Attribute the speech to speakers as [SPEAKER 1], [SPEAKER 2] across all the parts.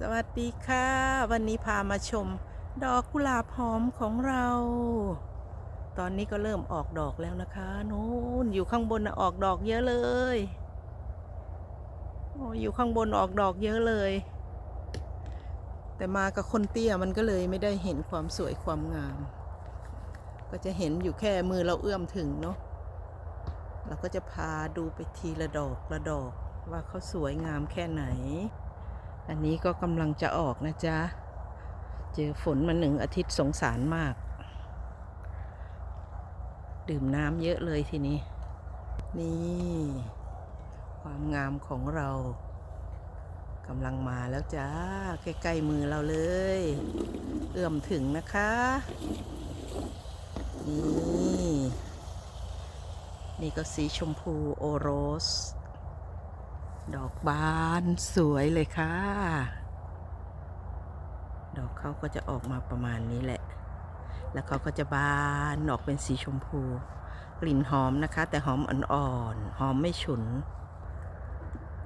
[SPEAKER 1] สวัสดีค่ะ วันนี้พามาชม ดอกกุหลาบหอมของเรา ตอนนี้ก็เริ่มออกดอกแล้วนะคะนู้นอยู่ข้างบนออกดอกเยอะเลยโอ้อยู่ข้างบนออกดอกเยอะเลย แต่มากับคนเตี้ยมันก็เลยไม่ได้เห็นความสวยความงาม ก็จะเห็นอยู่แค่มือเราเอื้อมถึงเนาะเราก็จะพาดูไปทีละดอกละดอกว่าเขาสวยงามแค่ไหน อันนี้ก็กำลังจะออกนะจ๊ะ เจอฝนมาหนึ่งอาทิตย์สงสารมาก ดื่มน้ำเยอะเลยทีนี้ นี่ ความงามของเรากำลังมาแล้วจ้า ใกล้ๆมือเราเลย เอื้อมถึงนะคะ นี่ นี่ก็สีชมพูโอโรส ดอกบานสวยเลยค่ะ ดอกเขาก็จะออกมาประมาณนี้แหละ แล้วเขาก็จะบานออกเป็นสีชมพู กลิ่นหอมนะคะ แต่หอมอ่อนๆ หอมไม่ฉุน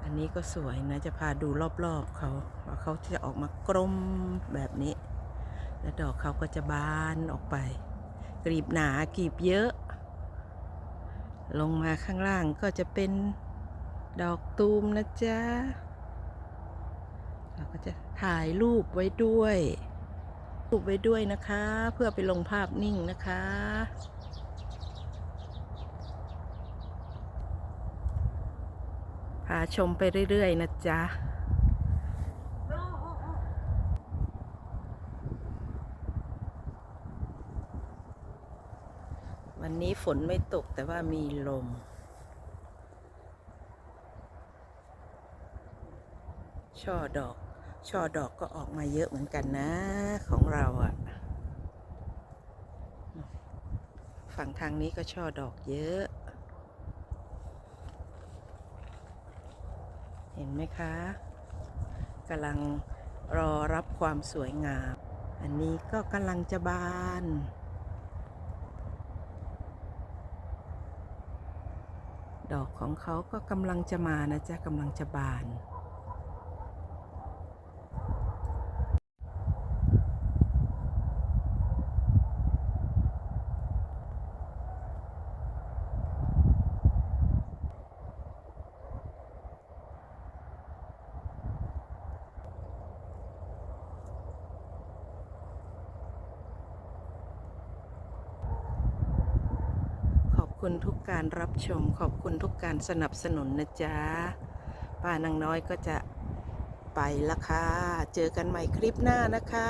[SPEAKER 1] อันนี้ก็สวยนะ จะพาดูรอบๆเขาว่าเขาจะออกมากลมแบบนี้ แล้วดอกเขาก็จะบานออกไป กลีบหนากลีบเยอะ ลงมาข้างล่างก็จะเป็น ดอกตูมนะจ๊ะ เราก็จะถ่ายรูปไว้ด้วยรูปไว้ด้วยนะคะ เพื่อไปลงภาพนิ่งนะคะ พาชมไปเรื่อยๆ นะจ๊ะวันนี้ฝนไม่ตกแต่ว่ามีลม ช่อดอก ช่อดอกก็ออกมาเยอะเหมือนกันนะ ของเราอะฝั่งทางนี้ก็ช่อดอกเยอะ เห็นไหมคะกำลังรอรับความสวยงาม อันนี้ก็กำลังจะบาน ดอกของเขาก็กำลังจะมานะจ๊ะกำลังจะบาน คุณทุกการรับชม ขอบคุณทุกการสนับสนุนนะจ๊ะ ป้านางน้อยก็จะไปละค่ะ เจอกันใหม่คลิปหน้านะคะ